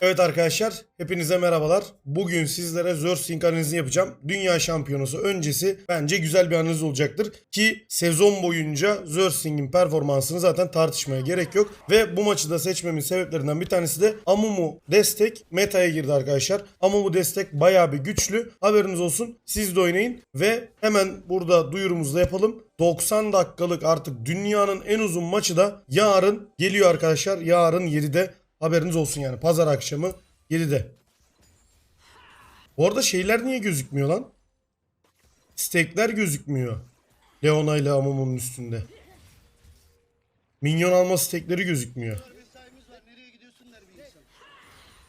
Evet arkadaşlar, hepinize merhabalar. Bugün sizlere Zörsing analizini yapacağım. Dünya şampiyonası öncesi bence güzel bir analiz olacaktır. Ki sezon boyunca Zörsing'in performansını zaten tartışmaya gerek yok. Ve bu maçı da seçmemin sebeplerinden bir tanesi de Amumu destek metaya girdi arkadaşlar. Amumu destek bayağı bir güçlü. Haberiniz olsun. Siz de oynayın. Ve hemen burada duyurumuzu da yapalım. 90 dakikalık artık dünyanın en uzun maçı da yarın geliyor arkadaşlar. Yarın 7'de haberiniz olsun yani. Pazar akşamı 7'de. Bu arada şeyler niye gözükmüyor lan? Stekler gözükmüyor. Leona ile Amumu'nun üstünde. Minyon alma stekleri gözükmüyor.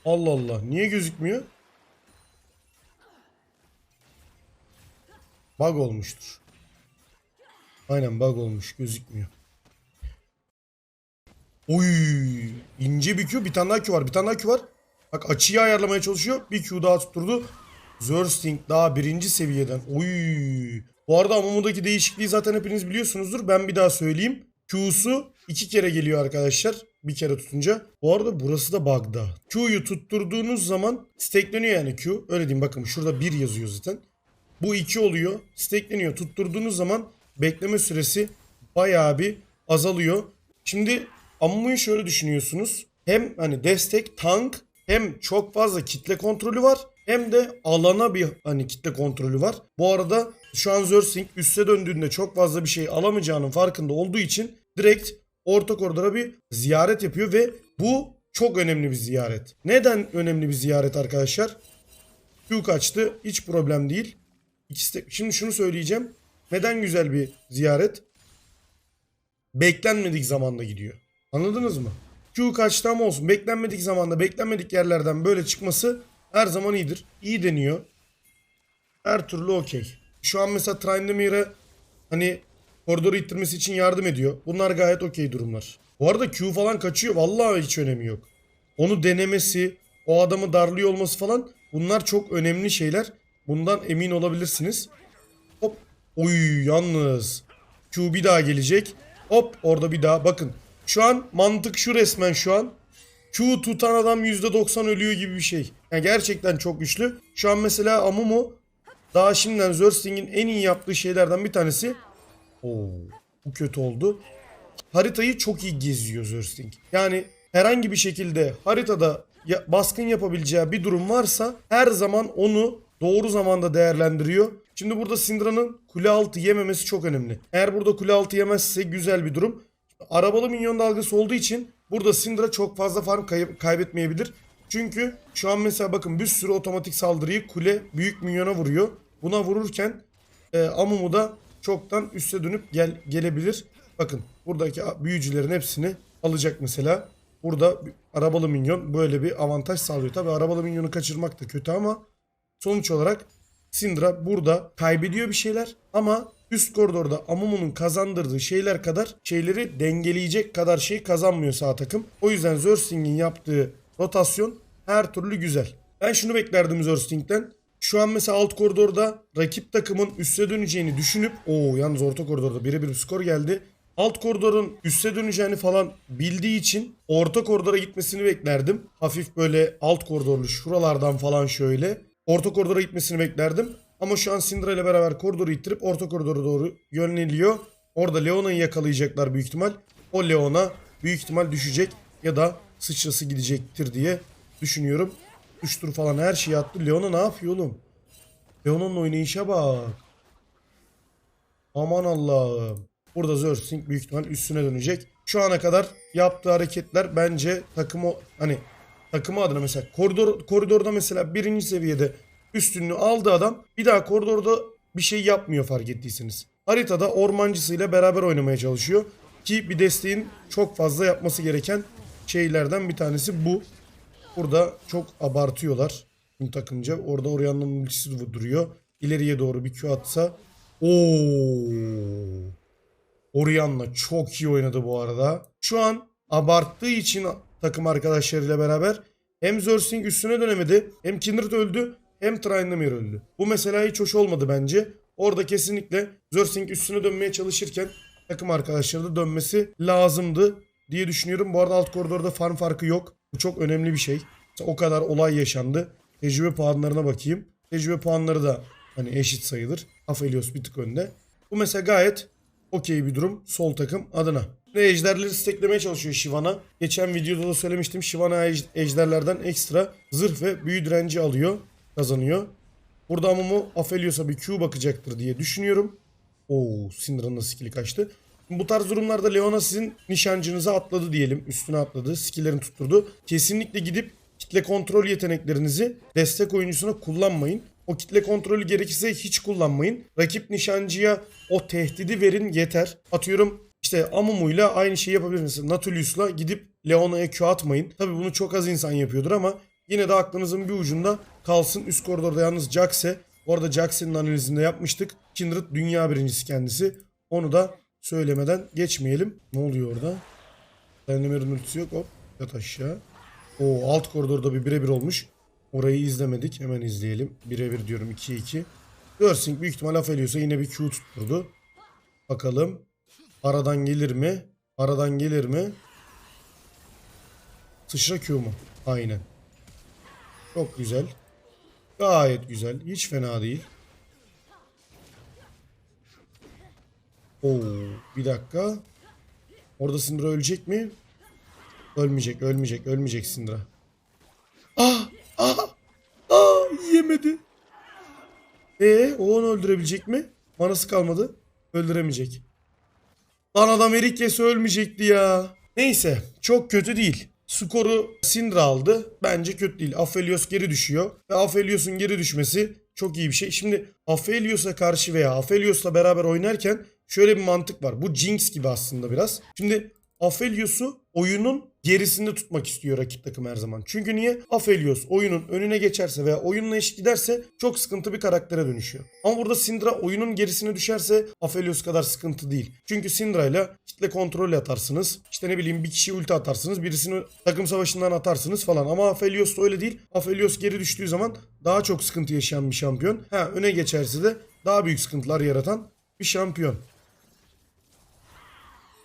Allah Allah. Niye gözükmüyor? Bug olmuştur. Aynen bug olmuş. Gözükmüyor. Oy, ince bir Q. Bir tane daha Q var. Bir tane daha Q var. Bak açıyı ayarlamaya çalışıyor. Bir Q daha tutturdu. Zersting daha birinci seviyeden. Oy. Bu arada Amumu'daki değişikliği zaten hepiniz biliyorsunuzdur. Ben bir daha söyleyeyim. Q'su iki kere geliyor arkadaşlar. Bir kere tutunca. Bu arada burası da bug'da. Q'yu tutturduğunuz zaman stackleniyor yani Q. Öyle diyeyim bakın şurada 1 yazıyor zaten. Bu 2 oluyor. Stackleniyor. Tutturduğunuz zaman bekleme süresi bayağı bir azalıyor. Şimdi Amumu'yu şöyle düşünüyorsunuz. Hem hani destek, tank hem çok fazla kitle kontrolü var hem de alana bir hani kitle kontrolü var. Bu arada şu an Zörsing üste döndüğünde çok fazla bir şey alamayacağının farkında olduğu için direkt orta koridora bir ziyaret yapıyor ve bu çok önemli bir ziyaret. Neden önemli bir ziyaret arkadaşlar? Q kaçtı. Hiç problem değil. İkisi de- Şimdi şunu söyleyeceğim. Neden güzel bir ziyaret? Beklenmedik zamanda gidiyor. Anladınız mı? Q kaçtı ama olsun. Beklenmedik zamanda, beklenmedik yerlerden böyle çıkması her zaman iyidir. İyi deniyor. Her türlü okey. Şu an mesela Trindemir'e hani koridoru ittirmesi için yardım ediyor. Bunlar gayet okey durumlar. Bu arada Q falan kaçıyor. Vallahi hiç önemi yok. Onu denemesi, o adamı darlıyor olması falan bunlar çok önemli şeyler. Bundan emin olabilirsiniz. Hop. Oy yalnız. Q bir daha gelecek. Hop orada bir daha. Bakın şu an mantık şu resmen şu an. Q tutan adam %90 ölüyor gibi bir şey. Yani gerçekten çok güçlü. Şu an mesela Amumu daha şimdiden Zersting'in en iyi yaptığı şeylerden bir tanesi. Oo, bu kötü oldu. Haritayı çok iyi geziyor Zersting. Yani herhangi bir şekilde haritada baskın yapabileceği bir durum varsa her zaman onu doğru zamanda değerlendiriyor. Şimdi burada Syndra'nın kule altı yememesi çok önemli. Eğer burada kule altı yemezse güzel bir durum. Arabalı minyon dalgası olduğu için burada Syndra çok fazla farm kay- kaybetmeyebilir. Çünkü şu an mesela bakın bir sürü otomatik saldırıyı kule büyük minyona vuruyor. Buna vururken e, Amumu da çoktan üste dönüp gel gelebilir. Bakın buradaki büyücülerin hepsini alacak mesela. Burada arabalı minyon böyle bir avantaj sağlıyor. Tabi arabalı minyonu kaçırmak da kötü ama sonuç olarak Syndra burada kaybediyor bir şeyler ama üst koridorda Amumu'nun kazandırdığı şeyler kadar şeyleri dengeleyecek kadar şey kazanmıyor sağ takım. O yüzden Zersting'in yaptığı rotasyon her türlü güzel. Ben şunu beklerdim Zersting'den. Şu an mesela alt koridorda rakip takımın üste döneceğini düşünüp o yalnız orta koridorda birebir bir skor geldi. Alt koridorun üste döneceğini falan bildiği için orta koridora gitmesini beklerdim. Hafif böyle alt koridorlu şuralardan falan şöyle. Orta koridora gitmesini beklerdim. Ama şu an Syndra ile beraber koridoru ittirip orta koridora doğru yöneliyor. Orada Leona'yı yakalayacaklar büyük ihtimal. O Leona büyük ihtimal düşecek ya da sıçrası gidecektir diye düşünüyorum. 3 tur falan her şeyi attı. Leona ne yapıyor oğlum? Leona'nın oynayışa bak. Aman Allah'ım. Burada Zersing büyük ihtimal üstüne dönecek. Şu ana kadar yaptığı hareketler bence takımı hani takımı adına mesela koridor koridorda mesela birinci seviyede üstünlüğü aldı adam. Bir daha koridorda bir şey yapmıyor fark ettiyseniz. Haritada ormancısıyla beraber oynamaya çalışıyor. Ki bir desteğin çok fazla yapması gereken şeylerden bir tanesi bu. Burada çok abartıyorlar. Bunu takınca. Orada Orianna'nın ultisi duruyor. İleriye doğru bir Q atsa. Oo. Orianna çok iyi oynadı bu arada. Şu an abarttığı için takım arkadaşlarıyla beraber hem Zersing üstüne dönemedi hem Kindred öldü hem Tryndamere öldü. Bu mesela hiç hoş olmadı bence. Orada kesinlikle Zersing üstüne dönmeye çalışırken takım arkadaşları da dönmesi lazımdı diye düşünüyorum. Bu arada alt koridorda farm farkı yok. Bu çok önemli bir şey. O kadar olay yaşandı. Tecrübe puanlarına bakayım. Tecrübe puanları da hani eşit sayılır. Aphelios bir tık önde. Bu mesela gayet okey bir durum sol takım adına. Ve ejderleri steklemeye çalışıyor Shyvana. Geçen videoda da söylemiştim. Ej- ejderlerden ekstra zırh ve büyü direnci alıyor. Kazanıyor. Burada Amumu Aphelios'a bir Q bakacaktır diye düşünüyorum. Oo, Syndra'nın da skill'i kaçtı. Bu tarz durumlarda Leona sizin nişancınıza atladı diyelim. Üstüne atladı. Skill'lerini tutturdu. Kesinlikle gidip kitle kontrol yeteneklerinizi destek oyuncusuna kullanmayın. O kitle kontrolü gerekirse hiç kullanmayın. Rakip nişancıya o tehdidi verin yeter. Atıyorum işte Amumu'yla aynı şeyi yapabilirsiniz. Natulius'la gidip Leona'ya Q atmayın. Tabi bunu çok az insan yapıyordur ama yine de aklınızın bir ucunda kalsın. Üst koridorda yalnız Jax'e. Bu arada Jax'in analizinde yapmıştık. Kindred dünya birincisi kendisi. Onu da söylemeden geçmeyelim. Ne oluyor orada? Dynamare'ın ultisi yok. Hop yat aşağı. O alt koridorda bir birebir olmuş. Orayı izlemedik. Hemen izleyelim. Birebir diyorum 2-2. Görsing büyük ihtimal Aphelios'a yine bir Q tutturdu. Bakalım. Aradan gelir mi? Aradan gelir mi? Sıçra Q mu? Aynen. Çok güzel. Gayet güzel. Hiç fena değil. Oo, bir dakika. Orada Syndra ölecek mi? Ölmeyecek, ölmeyecek, ölmeyecek Syndra. Ah! Ah! Ah! Yemedi. E o onu öldürebilecek mi? Manası kalmadı. Öldüremeyecek. Lan adam erik yese ölmeyecekti ya. Neyse çok kötü değil. Skoru Syndra aldı. Bence kötü değil. Aphelios geri düşüyor. Ve Aphelios'un geri düşmesi çok iyi bir şey. Şimdi Aphelios'a karşı veya Aphelios'la beraber oynarken şöyle bir mantık var. Bu Jinx gibi aslında biraz. Şimdi Aphelios'u oyunun gerisinde tutmak istiyor rakip takım her zaman. Çünkü niye? Aphelios oyunun önüne geçerse veya oyunla eşit giderse çok sıkıntı bir karaktere dönüşüyor. Ama burada Syndra oyunun gerisine düşerse Aphelios kadar sıkıntı değil. Çünkü Syndra ile kitle kontrol atarsınız. İşte ne bileyim bir kişi ulti atarsınız. Birisini takım savaşından atarsınız falan. Ama Aphelios da öyle değil. Aphelios geri düştüğü zaman daha çok sıkıntı yaşayan bir şampiyon. Ha öne geçerse de daha büyük sıkıntılar yaratan bir şampiyon.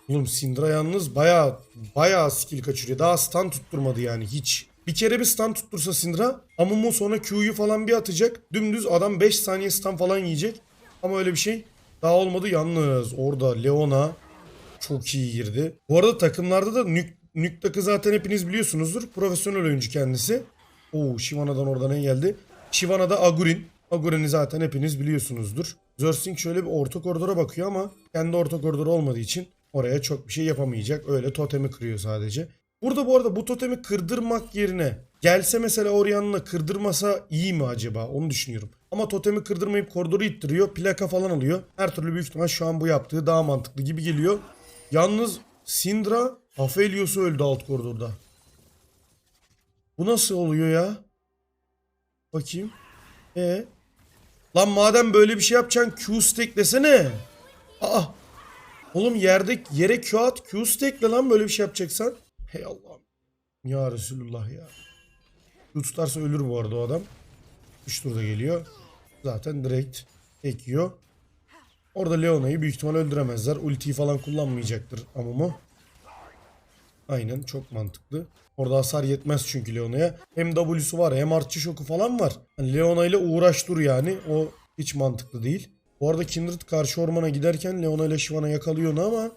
Oğlum Syndra yalnız baya baya skill kaçırıyor. Daha stun tutturmadı yani hiç. Bir kere bir stun tuttursa Syndra Amumu sonra Q'yu falan bir atacak. Dümdüz adam 5 saniye stun falan yiyecek. Ama öyle bir şey daha olmadı yalnız. Orada Leona çok iyi girdi. Bu arada takımlarda da Nük, Nüktak'ı zaten hepiniz biliyorsunuzdur. Profesyonel oyuncu kendisi. Oo Shivana'dan oradan ne geldi? Shivana'da Agurin. Agurin'i zaten hepiniz biliyorsunuzdur. Zörsing şöyle bir orta koridora bakıyor ama kendi orta koridoru olmadığı için oraya çok bir şey yapamayacak. Öyle totemi kırıyor sadece. Burada bu arada bu totemi kırdırmak yerine gelse mesela Orianna kırdırmasa iyi mi acaba? Onu düşünüyorum. Ama totemi kırdırmayıp koridoru ittiriyor. Plaka falan alıyor. Her türlü büyük ihtimal şu an bu yaptığı daha mantıklı gibi geliyor. Yalnız Syndra Aphelios'u öldü alt koridorda. Bu nasıl oluyor ya? Bakayım. E Lan madem böyle bir şey yapacaksın Q stack. Aa. Oğlum yerde yere Q at Q lan böyle bir şey yapacaksan. Hey Allah'ım. Ya Resulullah ya. Tutarsa ölür bu arada o adam. 3 turda geliyor. Zaten direkt tek. Orada Leona'yı büyük ihtimal öldüremezler. Ultiyi falan kullanmayacaktır Amumu. Aynen çok mantıklı. Orada hasar yetmez çünkü Leona'ya. Hem W'su var hem artçı şoku falan var. Yani Leona ile uğraş dur yani. O hiç mantıklı değil. Bu arada Kindred karşı ormana giderken Leona ile Shyvana yakalıyor onu ama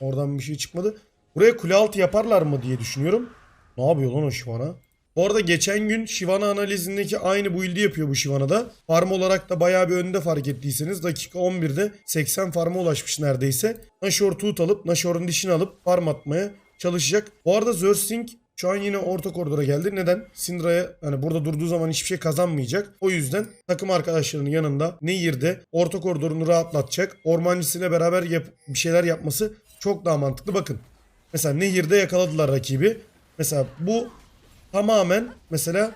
oradan bir şey çıkmadı. Buraya kule altı yaparlar mı diye düşünüyorum. Ne yapıyor lan o Shyvana? Bu arada geçen gün Shyvana analizindeki aynı build'i yapıyor bu Shyvana'da. Farm olarak da bayağı bir önde fark ettiyseniz. Dakika 11'de 80 farm'a ulaşmış neredeyse. Nashor tut alıp Nashor'un dişini alıp farm atmaya çalışacak. Bu arada Zörsing şu an yine orta koridora geldi. Neden? Syndra'ya hani burada durduğu zaman hiçbir şey kazanmayacak. O yüzden takım arkadaşlarının yanında Nehir'de orta koridorunu rahatlatacak. Ormancısıyla beraber yap bir şeyler yapması çok daha mantıklı. Bakın. Mesela Nehir'de yakaladılar rakibi. Mesela bu tamamen mesela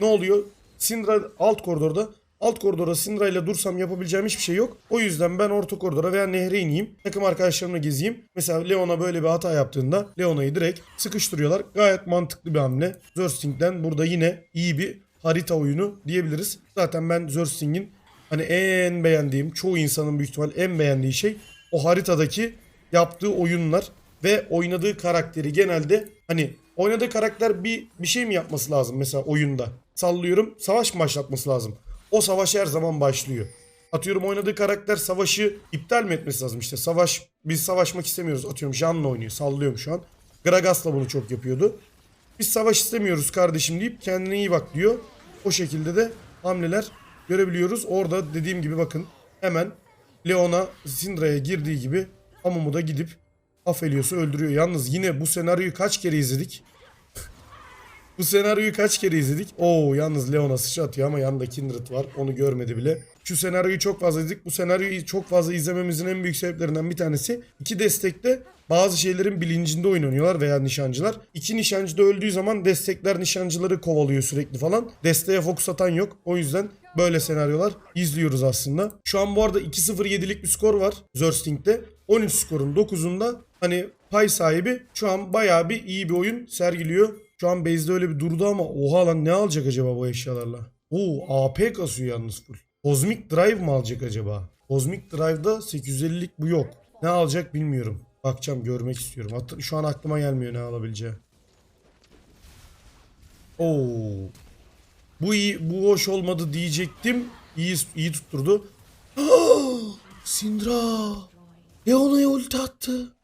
ne oluyor? Syndra alt koridorda Alt koridora Syndra ile dursam yapabileceğim hiçbir şey yok. O yüzden ben orta koridora veya nehre ineyim. Takım arkadaşlarımla gezeyim. Mesela Leona böyle bir hata yaptığında Leona'yı direkt sıkıştırıyorlar. Gayet mantıklı bir hamle. Zörsting'den burada yine iyi bir harita oyunu diyebiliriz. Zaten ben Zörsting'in hani en beğendiğim, çoğu insanın büyük ihtimal en beğendiği şey o haritadaki yaptığı oyunlar ve oynadığı karakteri genelde hani oynadığı karakter bir bir şey mi yapması lazım mesela oyunda? Sallıyorum savaş mı başlatması lazım? O savaş her zaman başlıyor. Atıyorum oynadığı karakter savaşı iptal mi etmesi lazım işte savaş biz savaşmak istemiyoruz atıyorum Jan'la oynuyor sallıyorum şu an. Gragas'la bunu çok yapıyordu. Biz savaş istemiyoruz kardeşim deyip kendine iyi bak diyor. O şekilde de hamleler görebiliyoruz. Orada dediğim gibi bakın hemen Leona Syndra'ya girdiği gibi Amumu da gidip Aphelios'u öldürüyor. Yalnız yine bu senaryoyu kaç kere izledik? Bu senaryoyu kaç kere izledik? Oo yalnız Leona sıçra atıyor ama yanında Kindred var. Onu görmedi bile. Şu senaryoyu çok fazla izledik. Bu senaryoyu çok fazla izlememizin en büyük sebeplerinden bir tanesi iki destekte bazı şeylerin bilincinde oynanıyorlar veya nişancılar. İki nişancı da öldüğü zaman destekler nişancıları kovalıyor sürekli falan. Desteğe fokus atan yok. O yüzden böyle senaryolar izliyoruz aslında. Şu an bu arada 2-0-7'lik bir skor var Zörsting'de. 13 skorun 9'unda hani pay sahibi şu an bayağı bir iyi bir oyun sergiliyor. Şu an base'de öyle bir durdu ama oha lan ne alacak acaba bu eşyalarla? Oo AP kasıyor yalnız full. Cosmic Drive mı alacak acaba? Cosmic Drive'da 850'lik bu yok. Ne alacak bilmiyorum. Bakacağım görmek istiyorum. Hatta şu an aklıma gelmiyor ne alabileceği. Oo. Bu iyi, bu hoş olmadı diyecektim. İyi, iyi tutturdu. Sindra. Leona'ya ulti attı.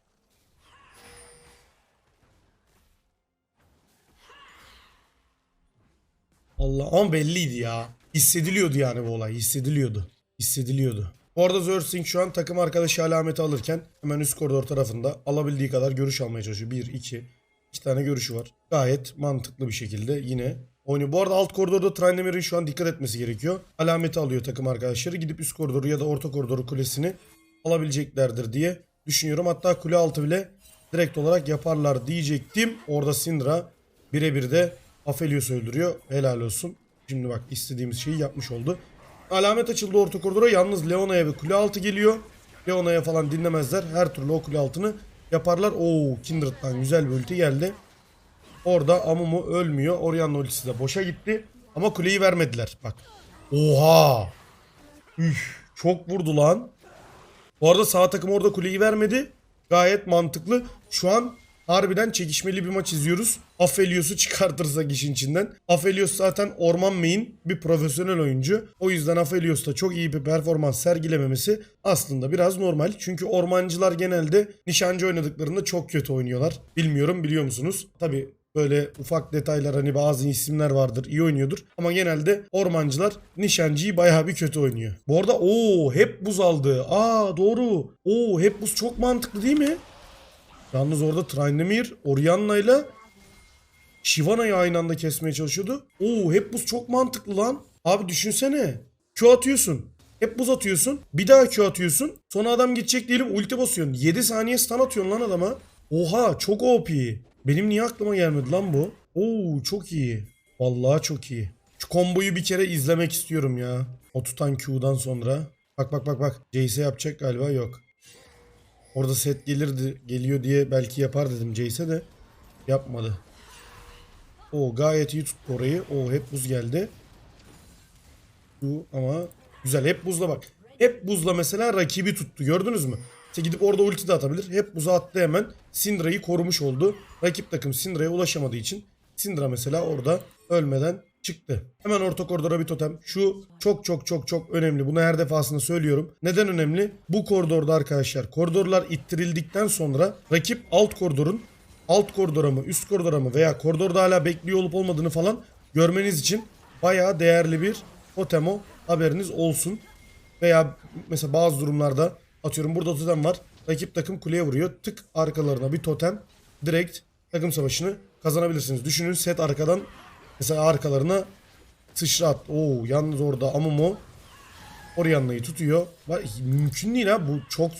Allah ama belliydi ya. Hissediliyordu yani bu olay. Hissediliyordu. Hissediliyordu. Bu arada Zörsing şu an takım arkadaşı alameti alırken hemen üst koridor tarafında alabildiği kadar görüş almaya çalışıyor. 1, 2, 2 tane görüşü var. Gayet mantıklı bir şekilde yine oynuyor. Bu arada alt koridorda Trynemir'in şu an dikkat etmesi gerekiyor. Alameti alıyor takım arkadaşları. Gidip üst koridoru ya da orta koridoru kulesini alabileceklerdir diye düşünüyorum. Hatta kule altı bile direkt olarak yaparlar diyecektim. Orada Syndra birebir de Aphelios öldürüyor. Helal olsun. Şimdi bak istediğimiz şeyi yapmış oldu. Alamet açıldı orta koridora. Yalnız Leona'ya ve kule altı geliyor. Leona'ya falan dinlemezler. Her türlü o kule altını yaparlar. Oo Kindred'dan güzel bir ulti geldi. Orada Amumu ölmüyor. Orianna ultisi de boşa gitti. Ama kuleyi vermediler. Bak. Oha. Üf, çok vurdu lan. Bu arada sağ takım orada kuleyi vermedi. Gayet mantıklı. Şu an harbiden çekişmeli bir maç izliyoruz. Aphelios'u çıkartırsak işin içinden. Aphelios zaten orman main bir profesyonel oyuncu. O yüzden Aphelios da çok iyi bir performans sergilememesi aslında biraz normal. Çünkü ormancılar genelde nişancı oynadıklarında çok kötü oynuyorlar. Bilmiyorum biliyor musunuz? Tabi Böyle ufak detaylar hani bazı isimler vardır iyi oynuyordur. Ama genelde ormancılar nişancıyı bayağı bir kötü oynuyor. Bu arada o hep buz aldı. Aa doğru. Oo hep buz çok mantıklı değil mi? Yalnız orada Tryndamere Orianna ile Shivana'yı aynı anda kesmeye çalışıyordu. Oo hep buz çok mantıklı lan. Abi düşünsene. Q atıyorsun. Hep buz atıyorsun. Bir daha Q atıyorsun. Sonra adam gidecek diyelim ulti basıyorsun. 7 saniye stun atıyorsun lan adama. Oha çok OP. Benim niye aklıma gelmedi lan bu? Oo çok iyi. Vallahi çok iyi. Şu komboyu bir kere izlemek istiyorum ya. O tutan Q'dan sonra. Bak bak bak bak. Jace yapacak galiba yok. Orada set gelirdi, geliyor diye belki yapar dedim Jace'e de yapmadı. O gayet iyi tuttu orayı. O hep buz geldi. Bu ama güzel. Hep buzla bak. Hep buzla mesela rakibi tuttu. Gördünüz mü? İşte gidip orada ulti de atabilir. Hep buza attı hemen. Syndra'yı korumuş oldu. Rakip takım Syndra'ya ulaşamadığı için Syndra mesela orada ölmeden çıktı. Hemen orta koridora bir totem. Şu çok çok çok çok önemli. Bunu her defasında söylüyorum. Neden önemli? Bu koridorda arkadaşlar koridorlar ittirildikten sonra rakip alt koridorun alt koridora mı üst koridora mı veya koridorda hala bekliyor olup olmadığını falan görmeniz için bayağı değerli bir totem o. Haberiniz olsun. Veya mesela bazı durumlarda atıyorum burada totem var. Rakip takım kuleye vuruyor. Tık arkalarına bir totem. Direkt takım savaşını kazanabilirsiniz. Düşünün set arkadan mesela arkalarına sıçra at. Oo yalnız orada Amumu Orianna'yı tutuyor. Bak, mümkün değil ha bu çok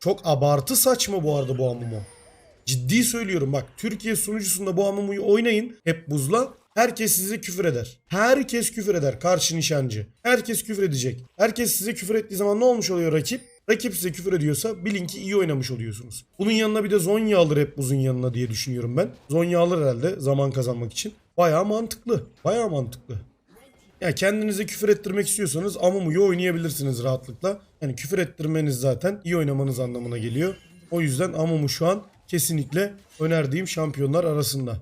çok abartı saçma bu arada bu Amumu. Ciddi söylüyorum bak Türkiye sunucusunda bu Amumu'yu oynayın hep buzla. Herkes size küfür eder. Herkes küfür eder karşı nişancı. Herkes küfür edecek. Herkes size küfür ettiği zaman ne olmuş oluyor rakip? Rakip size küfür ediyorsa bilin ki iyi oynamış oluyorsunuz. Bunun yanına bir de Zonya alır hep buzun yanına diye düşünüyorum ben. Zonya alır herhalde zaman kazanmak için. Bayağı mantıklı. Bayağı mantıklı. Ya kendinize küfür ettirmek istiyorsanız Amumu'yu oynayabilirsiniz rahatlıkla. Yani küfür ettirmeniz zaten iyi oynamanız anlamına geliyor. O yüzden Amumu şu an kesinlikle önerdiğim şampiyonlar arasında.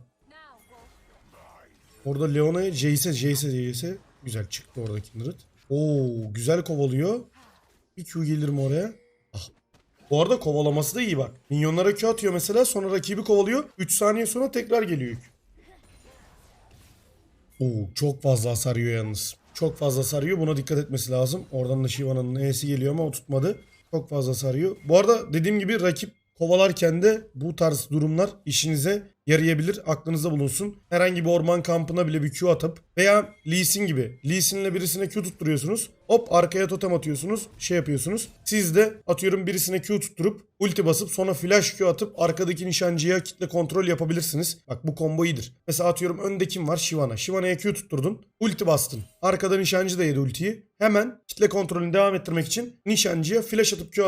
Orada Leona'ya Jace'e Jace'e Jace'e güzel çıktı orada Kindred. Oo güzel kovalıyor. Bir Q gelir mi oraya? Ah. Bu arada kovalaması da iyi bak. Minyonlara Q atıyor mesela sonra rakibi kovalıyor. 3 saniye sonra tekrar geliyor. Oo çok fazla hasar yiyor yalnız. Çok fazla sarıyor. Buna dikkat etmesi lazım. Oradan da Shiva'nın E'si geliyor ama o tutmadı. Çok fazla sarıyor. Bu arada dediğim gibi rakip kovalarken de bu tarz durumlar işinize yarayabilir. Aklınızda bulunsun. Herhangi bir orman kampına bile bir Q atıp veya Lee Sin gibi Lee Sin'le birisine Q tutturuyorsunuz. Hop arkaya totem atıyorsunuz. Şey yapıyorsunuz. Siz de atıyorum birisine Q tutturup ulti basıp sonra flash Q atıp arkadaki nişancıya kitle kontrol yapabilirsiniz. Bak bu combo iyidir. Mesela atıyorum önde kim var? Shyvana. Shyvana'ya Q tutturdun. Ulti bastın. Arkada nişancı da yedi ultiyi. Hemen kitle kontrolünü devam ettirmek için nişancıya flash atıp Q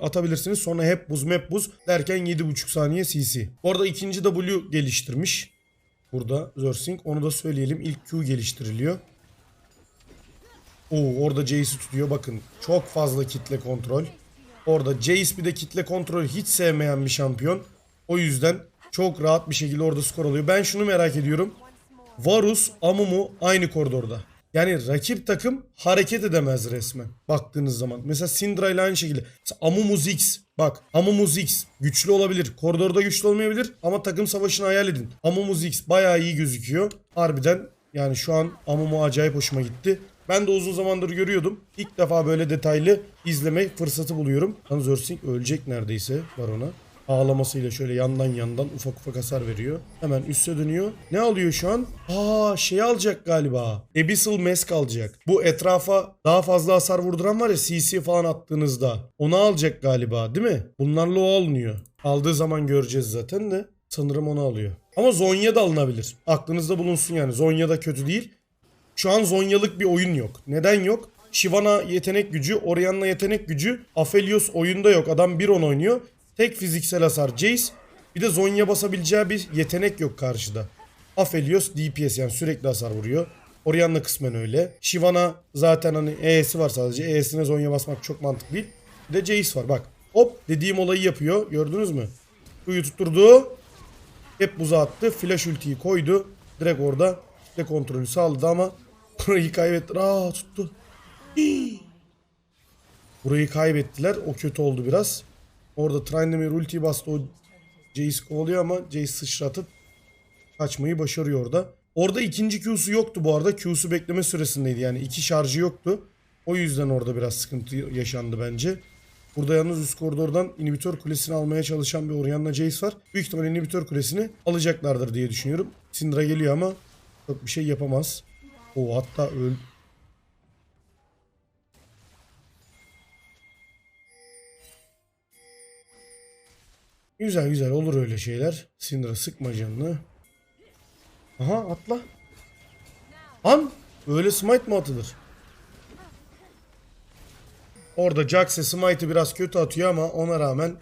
atabilirsiniz. Sonra hep buz map buz derken 7.5 saniye CC. Orada ikinci W geliştirmiş. Burada Zörsing. Onu da söyleyelim. İlk Q geliştiriliyor. Oo orada Jace'i tutuyor. Bakın çok fazla kitle kontrol. Orada Jace bir de kitle kontrolü hiç sevmeyen bir şampiyon. O yüzden çok rahat bir şekilde orada skor alıyor. Ben şunu merak ediyorum. Varus, Amumu aynı koridorda. Yani rakip takım hareket edemez resmen baktığınız zaman. Mesela Syndra ile aynı şekilde. Mesela Amumu Ziggs. Bak Amumu Ziggs güçlü olabilir. Koridorda güçlü olmayabilir ama takım savaşını hayal edin. Amumu Ziggs bayağı iyi gözüküyor. Harbiden yani şu an Amumu acayip hoşuma gitti. Ben de uzun zamandır görüyordum. İlk defa böyle detaylı izleme fırsatı buluyorum. Yalnız Örsing ölecek neredeyse Baron'a. Ağlamasıyla şöyle yandan yandan ufak ufak hasar veriyor. Hemen üste dönüyor. Ne alıyor şu an? Aa şey alacak galiba. Abyssal Mask alacak. Bu etrafa daha fazla hasar vurduran var ya CC falan attığınızda. Onu alacak galiba değil mi? Bunlarla o alınıyor. Aldığı zaman göreceğiz zaten de. Sanırım onu alıyor. Ama Zonya da alınabilir. Aklınızda bulunsun yani. Zonya da kötü değil. Şu an Zonyalık bir oyun yok. Neden yok? Shyvana yetenek gücü, Orianna yetenek gücü, Aphelios oyunda yok. Adam 1-10 oynuyor. Tek fiziksel hasar Jace. Bir de Zonya basabileceği bir yetenek yok karşıda. Aphelios DPS yani sürekli hasar vuruyor. Orianna kısmen öyle. Shyvana zaten hani E'si var sadece. E'sine Zonya basmak çok mantıklı değil. Bir de Jace var bak. Hop dediğim olayı yapıyor. Gördünüz mü? Kuyu tutturdu. Hep buza attı. Flash ultiyi koydu. Direkt orada kitle kontrolü sağladı ama burayı kaybetti. Aa tuttu. Burayı kaybettiler. O kötü oldu biraz. Orada Tryndamere ultiyi bastı. O Jace kovalıyor ama Jace sıçratıp kaçmayı başarıyor orada. Orada ikinci Q'su yoktu bu arada. Q'su bekleme süresindeydi. Yani iki şarjı yoktu. O yüzden orada biraz sıkıntı yaşandı bence. Burada yalnız üst koridordan inhibitör kulesini almaya çalışan bir Orianna Jace var. Büyük ihtimal inhibitör kulesini alacaklardır diye düşünüyorum. Syndra geliyor ama çok bir şey yapamaz. O hatta öl... Güzel güzel olur öyle şeyler. Syndra sıkma canını. Aha atla. An böyle smite mi atılır? Orada Jax'e smite'ı biraz kötü atıyor ama ona rağmen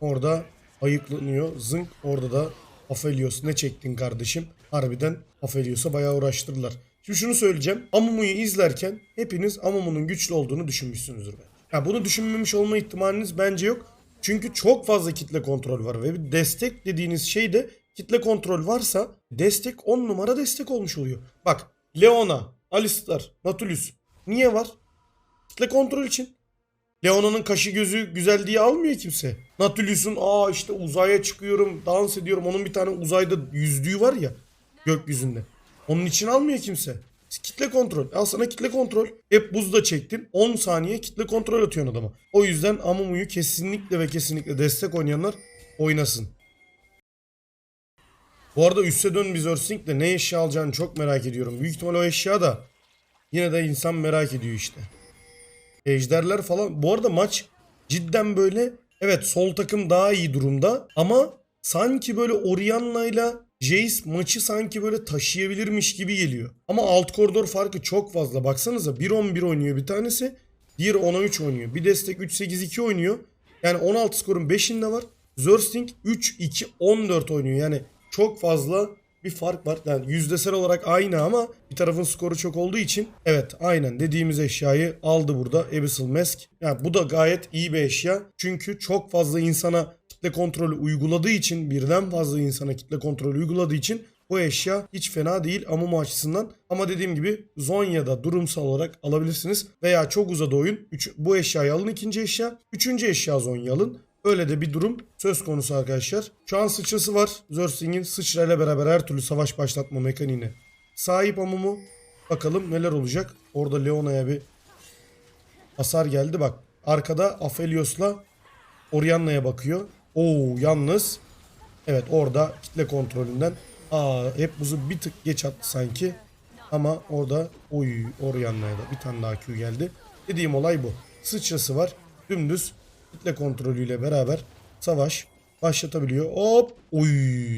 orada ayıklanıyor. Zınk orada da Aphelios ne çektin kardeşim? Harbiden Aphelios'a bayağı uğraştırdılar. Şimdi şunu söyleyeceğim. Amumu'yu izlerken hepiniz Amumu'nun güçlü olduğunu düşünmüşsünüzdür bence. Ya bunu düşünmemiş olma ihtimaliniz bence yok. Çünkü çok fazla kitle kontrol var ve bir destek dediğiniz şey de kitle kontrol varsa destek 10 numara destek olmuş oluyor. Bak Leona, Alistar, Nautilus niye var? Kitle kontrol için. Leona'nın kaşı gözü güzel diye almıyor kimse. Nautilus'un aa işte uzaya çıkıyorum, dans ediyorum. Onun bir tane uzayda yüzdüğü var ya gökyüzünde. Onun için almıyor kimse. Kitle kontrol. Al sana kitle kontrol. Hep buzda çektin. 10 saniye kitle kontrol atıyorsun adama. O yüzden Amumu'yu kesinlikle ve kesinlikle destek oynayanlar oynasın. Bu arada üste dön biz Earthlink'le ne eşya alacağını çok merak ediyorum. Büyük ihtimal o eşya da yine de insan merak ediyor işte. Ejderler falan. Bu arada maç cidden böyle evet sol takım daha iyi durumda ama sanki böyle Orianna'yla Jace maçı sanki böyle taşıyabilirmiş gibi geliyor. Ama alt koridor farkı çok fazla. Baksanıza 1-11 oynuyor bir tanesi. Diğeri 10'a 3 oynuyor. Bir destek 3-8-2 oynuyor. Yani 16 skorun 5'inde var. Zörsting 3-2-14 oynuyor. Yani çok fazla bir fark var. Yani yüzdesel olarak aynı ama bir tarafın skoru çok olduğu için evet aynen dediğimiz eşyayı aldı burada Abyssal Mask. Yani bu da gayet iyi bir eşya. Çünkü çok fazla insana kitle kontrolü uyguladığı için birden fazla insana kitle kontrolü uyguladığı için bu eşya hiç fena değil Amumu açısından. Ama dediğim gibi Zonya'da durumsal olarak alabilirsiniz. Veya çok uzadı oyun. Üç, bu eşyayı alın ikinci eşya. Üçüncü eşya Zonya alın. Öyle de bir durum söz konusu arkadaşlar. Şu an sıçrası var. Zörsting'in sıçrayla beraber her türlü savaş başlatma mekaniğine sahip Amumu. Bakalım neler olacak. Orada Leona'ya bir hasar geldi. Bak arkada Aphelios'la Orianna'ya bakıyor. Oo yalnız evet orada kitle kontrolünden aa hep buzu bir tık geç attı sanki. Ama orada oy Orianna'ya da bir tane daha Q geldi. Dediğim olay bu. Sıçrası var. Dümdüz kitle kontrolüyle beraber savaş başlatabiliyor. Hop. Oy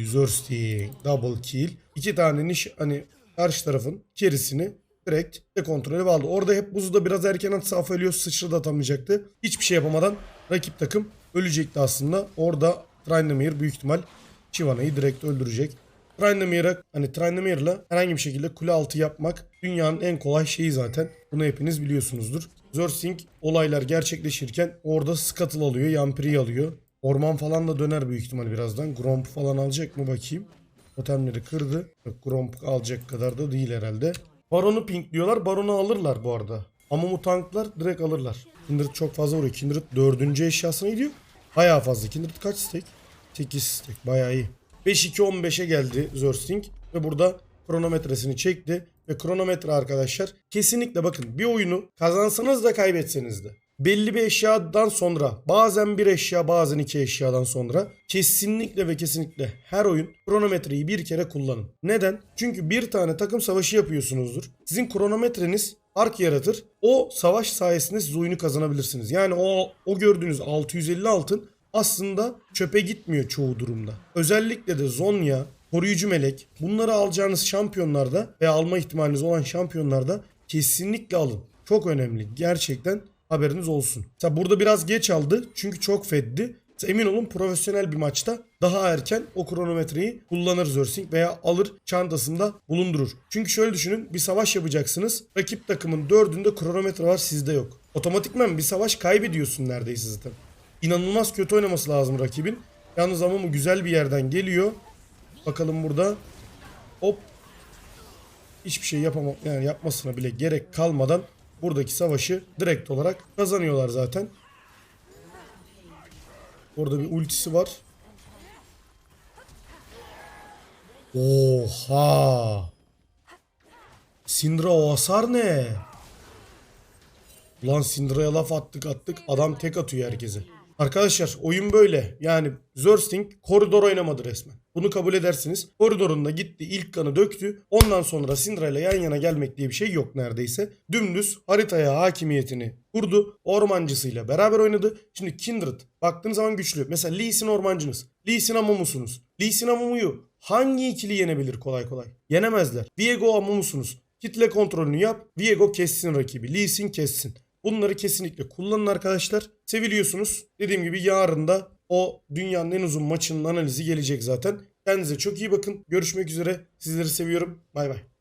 Zörsting. Double kill. İki tane niş hani karşı tarafın kerisini direkt kitle kontrolü aldı. Orada hep buzu da biraz erken atsa Aphelios sıçra da atamayacaktı. Hiçbir şey yapamadan rakip takım ölecekti aslında. Orada Tryndamere büyük ihtimal Chivana'yı direkt öldürecek. Tryndamere'a hani Tryndamere'la herhangi bir şekilde kule altı yapmak dünyanın en kolay şeyi zaten. Bunu hepiniz biliyorsunuzdur. Zörsing olaylar gerçekleşirken orada Scuttle alıyor, Yampiri alıyor. Orman falan da döner büyük ihtimal birazdan. Gromp falan alacak mı bakayım. Totemleri kırdı. Yok, Gromp alacak kadar da değil herhalde. Baron'u pink diyorlar. Baron'u alırlar bu arada. Ama bu tanklar direkt alırlar. Kindred çok fazla vuruyor. Kindred dördüncü eşyasına gidiyor. Bayağı fazla. Kindred kaç stack? 8 stack. Bayağı iyi. 5-2-15'e geldi Zörsting. Ve burada kronometresini çekti. Ve kronometre arkadaşlar kesinlikle bakın bir oyunu kazansanız da kaybetseniz de belli bir eşyadan sonra bazen bir eşya bazen iki eşyadan sonra kesinlikle ve kesinlikle her oyun kronometreyi bir kere kullanın. Neden? Çünkü bir tane takım savaşı yapıyorsunuzdur. Sizin kronometreniz fark yaratır. O savaş sayesinde siz oyunu kazanabilirsiniz. Yani o, o gördüğünüz 650 altın aslında çöpe gitmiyor çoğu durumda. Özellikle de Zonya, koruyucu melek bunları alacağınız şampiyonlarda ve alma ihtimaliniz olan şampiyonlarda kesinlikle alın. Çok önemli. Gerçekten haberiniz olsun. Mesela burada biraz geç aldı çünkü çok feddi. Emin olun profesyonel bir maçta daha erken o kronometreyi kullanır Zörsing veya alır çantasında bulundurur. Çünkü şöyle düşünün bir savaş yapacaksınız. Rakip takımın dördünde kronometre var sizde yok. Otomatikman bir savaş kaybediyorsun neredeyse zaten. İnanılmaz kötü oynaması lazım rakibin. Yalnız ama bu güzel bir yerden geliyor. Bakalım burada. Hop. Hiçbir şey yapama yani yapmasına bile gerek kalmadan buradaki savaşı direkt olarak kazanıyorlar zaten. Orada bir ultisi var. Oha. Syndra o hasar ne? Ulan Syndra'ya laf attık attık adam tek atıyor herkese. Arkadaşlar oyun böyle. Yani Zörsting koridor oynamadı resmen. Bunu kabul edersiniz. Koridorunda gitti ilk kanı döktü. Ondan sonra Syndra ile yan yana gelmek diye bir şey yok neredeyse. Dümdüz haritaya hakimiyetini kurdu. Ormancısıyla beraber oynadı. Şimdi Kindred baktığınız zaman güçlü. Mesela Lee Sin ormancınız. Lee Sin Amumu'sunuz. Lee Sin Amumu'yu hangi ikili yenebilir kolay kolay? Yenemezler. Viego Amumu'sunuz. Kitle kontrolünü yap. Viego kessin rakibi. Lee Sin kessin. Bunları kesinlikle kullanın arkadaşlar. Seviliyorsunuz. Dediğim gibi yarın da o dünyanın en uzun maçının analizi gelecek zaten. Kendinize çok iyi bakın. Görüşmek üzere. Sizleri seviyorum. Bay bay.